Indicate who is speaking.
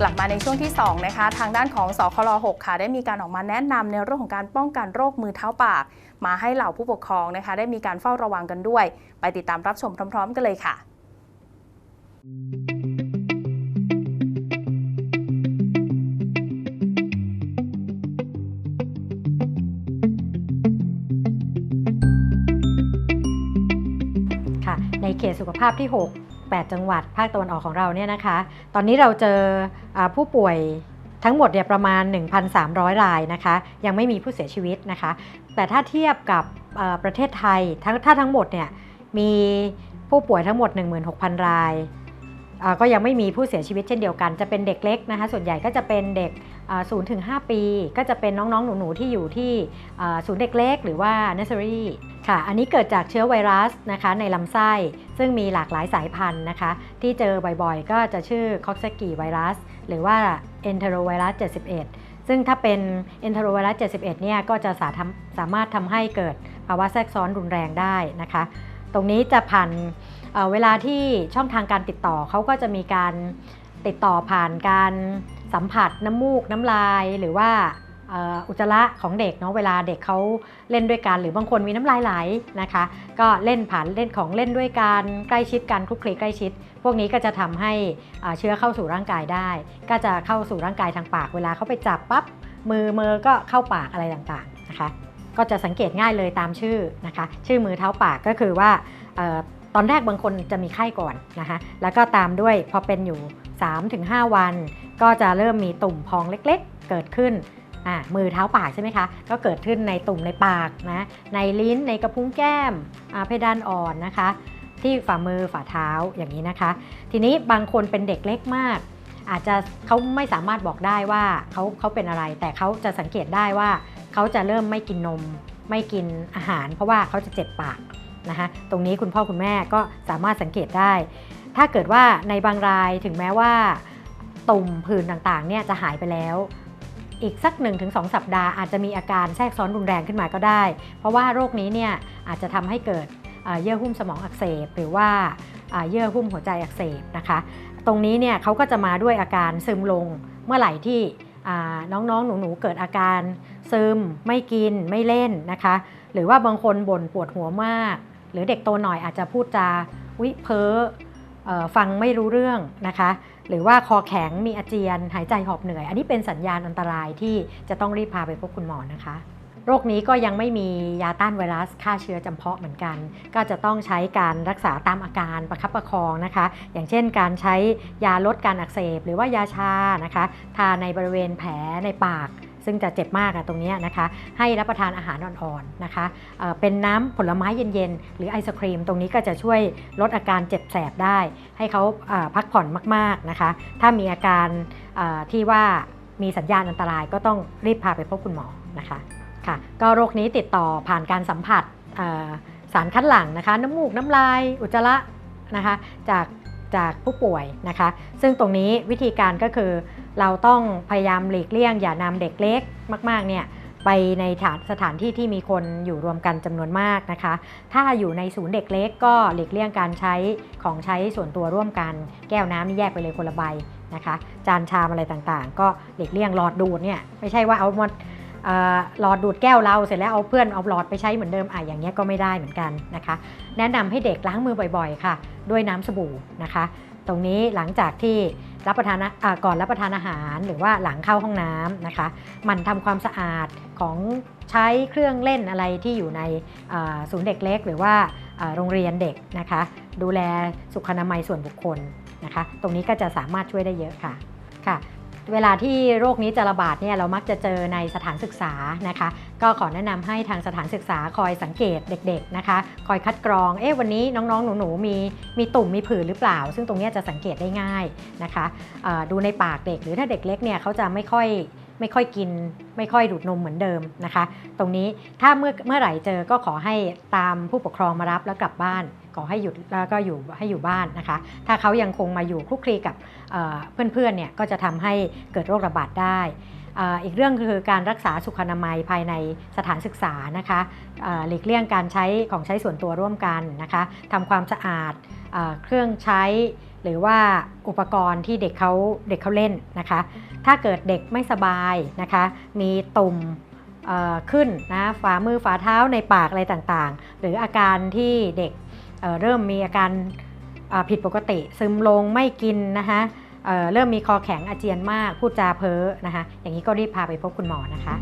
Speaker 1: กลับมาในช่วงที่ 2 นะคะ ทางด้านของสคล6ค่ะ ได้มีการออกมาแนะนำในเรื่องของการป้องกันโรคมือเท้าปาก มาให้เหล่าผู้ปกครองนะคะ ได้มีการเฝ้าระวังกันด้วย ไปติดตามรับชมพร้อม ๆ กันเลยค่ะ
Speaker 2: ค่ะในเขตสุขภาพที่ 6 8 จังหวัดภาคตะวันออกของเราเนี่ยนะคะ ตอนนี้เราเจอผู้ป่วยทั้งหมดเนี่ยประมาณ 1,300 รายนะคะ ยังไม่มีผู้เสียชีวิตนะคะ แต่ถ้าเทียบกับประเทศไทยทั้งถ้าทั้งหมดเนี่ยมีผู้ป่วยทั้งหมด 16,000 ราย ก็ยังไม่มีผู้เสียชีวิตเช่นเดียวกัน จะเป็นเด็กเล็กนะคะ ส่วนใหญ่ก็จะเป็นเด็ก ศูนย์ถึง5ปี ก็จะเป็นน้องๆ หนู ๆ ที่อยู่ที่ศูนย์เด็กเล็กหรือว่า nursery ค่ะ อันนี้เกิดจากเชื้อไวรัสนะคะในลำไส้ ซึ่งมีหลากหลายสายพันธุ์นะคะ ที่เจอบ่อยๆ ก็จะชื่อ Coxsackie ไวรัสหรือว่า Enterovirus 71 ซึ่งถ้าเป็น Enterovirus 71 เนี่ยก็จะสาสามารถทำให้เกิดภาวะแทรกซ้อนรุนแรงได้นะคะ ตรงนี้จะผ่านเอ่อเวลาที่ช่องทางการติดต่อเขาก็จะมีการติดต่อผ่านการ สัมผัสน้ำมูกน้ำลายหรือว่าอุจจาระของเด็กเนาะเวลาเด็กเขาเล่นด้วยกัน หรือบางคนมีน้ำลายไหลนะคะ ก็เล่นผ่านเล่นของเล่นด้วยกันใกล้ชิดกันคลุกคลีใกล้ชิด พวกนี้ก็จะทำให้เชื้อเข้าสู่ร่างกายได้ ก็จะเข้าสู่ร่างกายทางปาก เวลาเขาไปจับปั๊บมือมือก็เข้าปากอะไรต่างๆนะคะ ก็จะสังเกตง่ายเลยตามชื่อนะคะ ชื่อมือเท้าปากก็คือว่าออตอนแรกบางคนจะมีไข้ก่อนนะคะแล้วก็ตามด้วยพอเป็นอยู่ 3-5 วัน ก็จะเริ่มมีตุ่มพองเล็กๆ เกิดขึ้นอ่ามือเท้าปากใช่ไหมคะ ก็เกิดขึ้นในตุ่มในปากนะในลิ้นในกระพุ้งแก้มเพดานอ่อนนะคะ ที่ฝ่ามือฝ่าเท้าอย่างนี้นะคะ ทีนี้บางคนเป็นเด็กเล็กมาก อาจจะเขาไม่สามารถบอกได้ว่าเขาเขาเป็นอะไร แต่เขาจะสังเกตได้ว่าเขาจะเริ่มไม่กินนม ไม่กินอาหาร เพราะว่าเขาจะเจ็บปากนะคะตรงนี้คุณพ่อคุณแม่ก็สามารถสังเกตได้ ถ้าเกิดว่าในบางรายถึงแม้ว่า ตุ่มผื่นต่างๆเนี่ยจะหายไปแล้ว อีกสัก 1-2 สัปดาห์อาจจะมีอาการแทรกซ้อนรุนแรงขึ้นมาก็ได้ เพราะว่าโรคนี้เนี่ยอาจจะทำให้เกิดเยื่อหุ้มสมองอักเสบ หรือว่าเยื่อหุ้มหัวใจอักเสบนะคะ ตรงนี้เนี่ยเขาก็จะมาด้วยอาการซึมลงเมื่อไหร่ที่น้องๆ หนูๆ เกิดอาการซึมไม่กินไม่เล่นนะคะ หรือว่าบางคนบ่นปวดหัวมาก หรือเด็กโตหน่อยอาจจะพูดจาวิเพ้อเอ่อ ฟังไม่รู้เรื่องนะคะ หรือว่าคอแข็งมีอาเจียน หายใจหอบเหนื่อย อันนี้เป็นสัญญาณอันตรายที่จะต้องรีบพาไปพบคุณหมอนะคะโรคนี้ก็ยังไม่มียาต้านไวรัสฆ่าเชื้อจำเพาะเหมือนกัน ก็จะต้องใช้การรักษาตามอาการประคับประคองนะคะ อย่างเช่นการใช้ยาลดการอักเสบ หรือว่ายาชานะคะ ทาในบริเวณแผลในปาก ซึ่งจะเจ็บมากอะตรงนี้นะคะ ให้รับประทานอาหารอ่อนๆนะคะเเป็นน้ำผลไม้เย็นๆ หรือไอศครีม ตรงนี้ก็จะช่วยลดอาการเจ็บแสบได้ ให้เขาอ่าพักผ่อนมากๆนะคะ ถ้ามีอาการาที่ว่ามีสัญญาณอันตรายก็ต้องรีบพาไปพบคุณหมอนะคะค่ะก็โรคนี้ติดต่อผ่านการสัมผัสาสารคัดหลั่งนะคะ น้ำมูกน้ำลายอุจจาระนะคะจาก จากผู้ป่วยนะคะ ซึ่งตรงนี้วิธีการก็คือ เราต้องพยายามหลีกเลี่ยง อย่านำเด็กเล็กมาก ๆ เนี่ยไปในฐานสถานที่ที่มีคนอยู่รวมกันจำนวนมากนะคะ ถ้าอยู่ในศูนย์เด็กเล็กก็หลีกเลี่ยงการใช้ของใช้ส่วนตัวร่วมกัน แก้วน้ำนี่แยกไปเลยคนละใบนะคะ จานชามอะไรต่างๆ ก็หลีกเลี่ยงหลอดดูดเนี่ยไม่ใช่ว่าเอาหมด หลอดดูดแก้วเราเสร็จแล้วเอาเพื่อนเอาหลอดไปใช้เหมือนเดิมอะอย่างเงี้ยก็ไม่ได้เหมือนกันนะคะ แนะนำให้เด็กล้างมือบ่อยๆ ค่ะ ด้วยน้ำสบู่นะคะ ตรงนี้หลังจากที่รับประทานก่อนรับประทานอาหารหรือว่าหลังเข้าห้องน้ำนะคะมันทำความสะอาดของใช้เครื่องเล่นอะไรที่อยู่ในศูนย์เด็กเล็ก หรือว่าโรงเรียนเด็กนะคะ ดูแลสุขอนามัยส่วนบุคคลนะคะ ตรงนี้ก็จะสามารถช่วยได้เยอะค่ะค่ะ เวลาที่โรคนี้จะระบาดเนี่ยเรามักจะเจอในสถานศึกษานะคะ ก็ขอแนะนำให้ทางสถานศึกษาคอยสังเกตเด็กๆนะคะ คอยคัดกรองเอ๊ะวันนี้น้องๆ หนูๆมีมีตุ่มมีผื่นหรือเปล่า ซึ่งตรงนี้จะสังเกตได้ง่ายนะคะดูในปากเด็กหรือถ้าเด็กเล็กเนี่ยเขาจะไม่ค่อย ไม่ค่อยกิน ไม่ค่อยดูดนมเหมือนเดิมนะคะ ตรงนี้ถ้าเมื่อเมื่อไหร่เจอก็ขอให้ตามผู้ปกครองมารับแล้วกลับบ้าน ขอให้หยุดแล้วก็อยู่ให้อยู่บ้านนะคะ ถ้าเขายังคงมาอยู่คลุกคลีกับเอ่อเพื่อนๆเนี่ยก็จะทำให้เกิดโรคระบาดได้อีกเรื่องคือการรักษาสุขอนามัยภายในสถานศึกษานะคะหลีกเลี่ยงการใช้ของใช้ส่วนตัวร่วมกันนะคะทำความสะอาดเอเครื่องใช้ หรือว่าอุปกรณ์ที่เด็กเขาเด็กเขาเล่นนะคะ ถ้าเกิดเด็กไม่สบายนะคะ มีตุ่มเอ่อขึ้นนะฝ่ามือฝ่าเท้าในปากอะไรต่างๆ หรืออาการที่เด็กเอ่อเริ่มมีอาการอ่าผิดปกติ ซึมลงไม่กินนะคะเอ่อเริ่มมีคอแข็งอาเจียนมากพูดจาเพ้อนะคะอย่างนี้ก็รีบพาไปพบคุณหมอนะคะ